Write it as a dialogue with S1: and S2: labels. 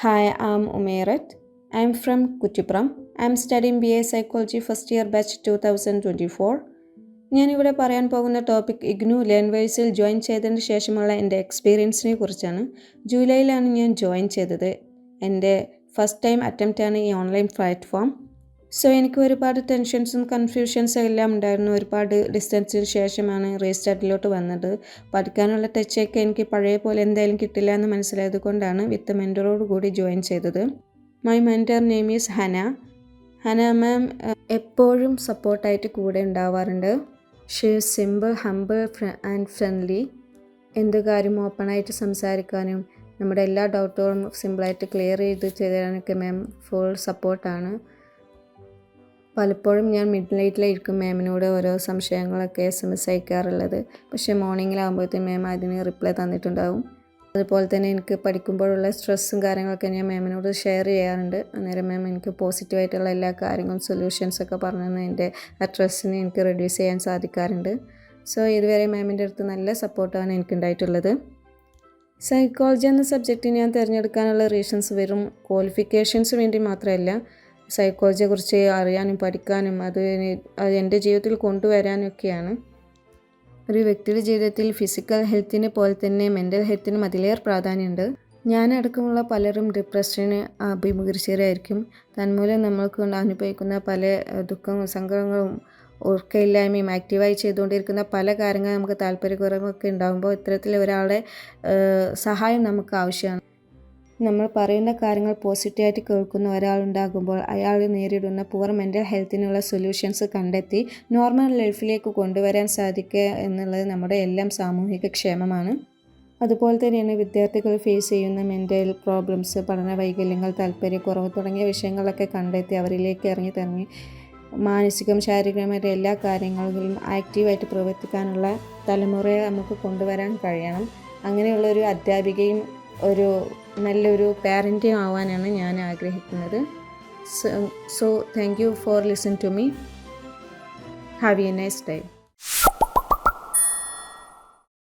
S1: Hi, I'm I'm from Kuchipram. I'm studying BA Psychology first year batch 2024. ഞാനിവിടെ പറയാൻ പോകുന്ന topic IGNOU ലേൺവേഴ്സിൽ join ചെയ്തതിന് ശേഷമുള്ള എന്റെ എക്സ്പീരിയൻസിനെ കുറിച്ചാണ് ജൂലൈയിലാണ് ഞാൻ ജോയിൻ ചെയ്തത് എന്റെ ഫസ്റ്റ് ടൈം അറ്റംപ്റ്റാണ് ഈ ഓൺലൈൻ പ്ലാറ്റ്ഫോം സോ എനിക്ക് ഒരുപാട് ടെൻഷൻസും കൺഫ്യൂഷൻസും എല്ലാം ഉണ്ടായിരുന്നു. ഒരുപാട് ഡിസ്റ്റൻസിന് ശേഷമാണ് റീസ്റ്റാർട്ടിലോട്ട് വന്നത്. പഠിക്കാനുള്ള ടച്ചൊക്കെ എനിക്ക് പഴയ പോലെ എന്തായാലും കിട്ടില്ല എന്ന് മനസ്സിലായത് കൊണ്ടാണ് വിത്ത് മെന്ററോട് കൂടി ജോയിൻ ചെയ്തത്. My mentor name is Hana Hana ma'am എപ്പോഴും സപ്പോർട്ടായിട്ട് കൂടെ ഉണ്ടാവാറുണ്ട്. She simple humble and friendly എന്ത് കാര്യം ഓപ്പണായിട്ട് സംസാരിക്കാനും നമ്മുടെ എല്ലാ ഡൗട്ടുകളും സിമ്പിളായിട്ട് ക്ലിയർ ചെയ്ത് തരാനൊക്കെ മാം ഫുൾ സപ്പോർട്ടാണ് പലപ്പോഴും ഞാൻ മിഡ് നൈറ്റിലായിരിക്കും മാമിനോട് ഓരോ സംശയങ്ങളൊക്കെ എസ് എം എസ് അയക്കാറുള്ളത്. പക്ഷേ മോർണിംഗിലാകുമ്പോഴത്തേക്കും മാം അതിന് റിപ്ലൈ തന്നിട്ടുണ്ടാവും. അതുപോലെ തന്നെ എനിക്ക് പഠിക്കുമ്പോഴുള്ള സ്ട്രെസ്സും കാര്യങ്ങളൊക്കെ ഞാൻ മാമിനോട് ഷെയർ ചെയ്യാറുണ്ട്. അന്നേരം മാം എനിക്ക് പോസിറ്റീവായിട്ടുള്ള എല്ലാ കാര്യങ്ങളും സൊല്യൂഷൻസൊക്കെ പറഞ്ഞു തന്നെ എന്റെ ആ സ്ട്രെസ്സിനെ എനിക്ക് റെഡ്യൂസ് ചെയ്യാൻ സാധിക്കാറുണ്ട്. സോ ഇതുവരെ മാമിന്റെ അടുത്ത് നല്ല സപ്പോർട്ടാണ് എനിക്കുണ്ടായിട്ടുള്ളത്. സൈക്കോളജി എന്ന സബ്ജക്റ്റ് ഞാൻ തിരഞ്ഞെടുക്കാനുള്ള റീസൺസ് വെറും ക്വാളിഫിക്കേഷൻസ് വേണ്ടി മാത്രമല്ല സൈക്കോളജിയെക്കുറിച്ച് അറിയാനും പഠിക്കാനും അത് എന്റെ ജീവിതത്തിൽ കൊണ്ടുവരാനൊക്കെയാണ്. ഒരു വ്യക്തിയുടെ ജീവിതത്തിൽ ഫിസിക്കൽ ഹെൽത്തിനെ പോലെ തന്നെ മെന്റൽ ഹെൽത്തിനും അതിലേറെ പ്രാധാന്യമുണ്ട്. ഞാനടക്കമുള്ള പലരും ഡിപ്രഷന് അഭിമുഖീകരിച്ചവരായിരിക്കും. തന്മൂലം നമ്മൾക്ക് അനുഭവിക്കുന്ന പല ദുഃഖങ്ങളും സങ്കടങ്ങളും ഓർക്കയില്ലായ്മയും ആക്റ്റീവായി ചെയ്തുകൊണ്ടിരിക്കുന്ന പല കാര്യങ്ങളും നമുക്ക് താല്പര്യക്കുറവൊക്കെ ഉണ്ടാകുമ്പോൾ ഇത്തരത്തിൽ ഒരാളുടെ സഹായം നമുക്ക് ആവശ്യമാണ്. നമ്മൾ പറയുന്ന കാര്യങ്ങൾ പോസിറ്റീവായിട്ട് കേൾക്കുന്ന ഒരാളുണ്ടാകുമ്പോൾ അയാൾ നേരിടുന്ന പുവർ മെന്റൽ ഹെൽത്തിനുള്ള സൊല്യൂഷൻസ് കണ്ടെത്തി നോർമൽ ലൈഫിലേക്ക് കൊണ്ടുവരാൻ സാധിക്കുക എന്നുള്ളത് നമ്മുടെ എല്ലാം സാമൂഹിക ക്ഷേമമാണ്. അതുപോലെ തന്നെയാണ് വിദ്യാർത്ഥികൾ ഫേസ് ചെയ്യുന്ന മെന്റൽ പ്രോബ്ലംസ് പഠന വൈകല്യങ്ങൾ താല്പര്യക്കുറവ് തുടങ്ങിയ വിഷയങ്ങളൊക്കെ കണ്ടെത്തി അവരിലേക്ക് ഇറങ്ങി തിറങ്ങി മാനസികം ശാരീരികമായിട്ട് എല്ലാ കാര്യങ്ങളിലും ആക്റ്റീവായിട്ട് പ്രവർത്തിക്കാനുള്ള തലമുറയെ നമുക്ക് കൊണ്ടുവരാൻ കഴിയണം. അങ്ങനെയുള്ളൊരു അധ്യാപികയും ഒരു നല്ലൊരു പാരന്റും ആവാനാണ് ഞാൻ ആഗ്രഹിക്കുന്നത്. So thank you for listen to me have a nice day